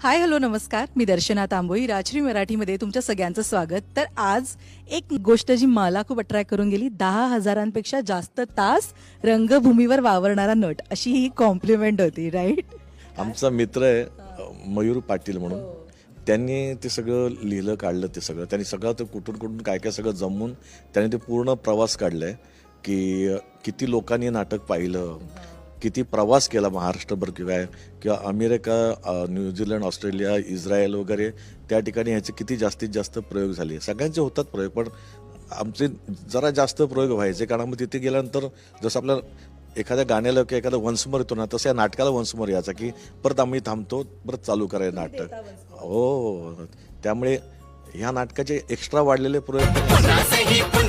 Hi hello नमस्कार. मी दर्शना तांबोई राजश्री मराठीमध्ये तुमच्या सगळ्यांचं स्वागत. तर आज एक गोष्ट जी मला खूप अट्रॅक्ट करून गेली दहा हजारांपेक्षा जास्त तास रंगभूमीवर वावरणारा नट. अशी ही कॉम्प्लिमेंट होती राईट आमचा मित्र आहे मयूर पाटील म्हणून. त्यांनी ते सगळं लिहिलं काढलं ते सगळं. त्यांनी सगळं ते कुठून कुठून काय काय सगळं जमून त्यांनी ते पूर्ण प्रवास काढलाय की किती लोकांनी नाटक पाहिलं. किती प्रवास केला महाराष्ट्रभर किंवा किंवा अमेरिका न्यूझीलंड ऑस्ट्रेलिया इस्रायल वगैरे त्या ठिकाणी ह्याचे किती जास्तीत जास्त प्रयोग झाले? सगळ्यांचे होतात प्रयोग पण आमचे जरा जास्त प्रयोग व्हायचे कारण मग तिथे गेल्यानंतर जसं आपल्याला एखाद्या गाण्याला किंवा एखादा वंशमर येतो ना तसं या नाटकाला वंशमर यायचा की परत आम्ही थांबतो परत चालू करायचं नाटक. हो हो. त्यामुळे ह्या नाटकाचे एक्स्ट्रा वाढलेले प्रयोग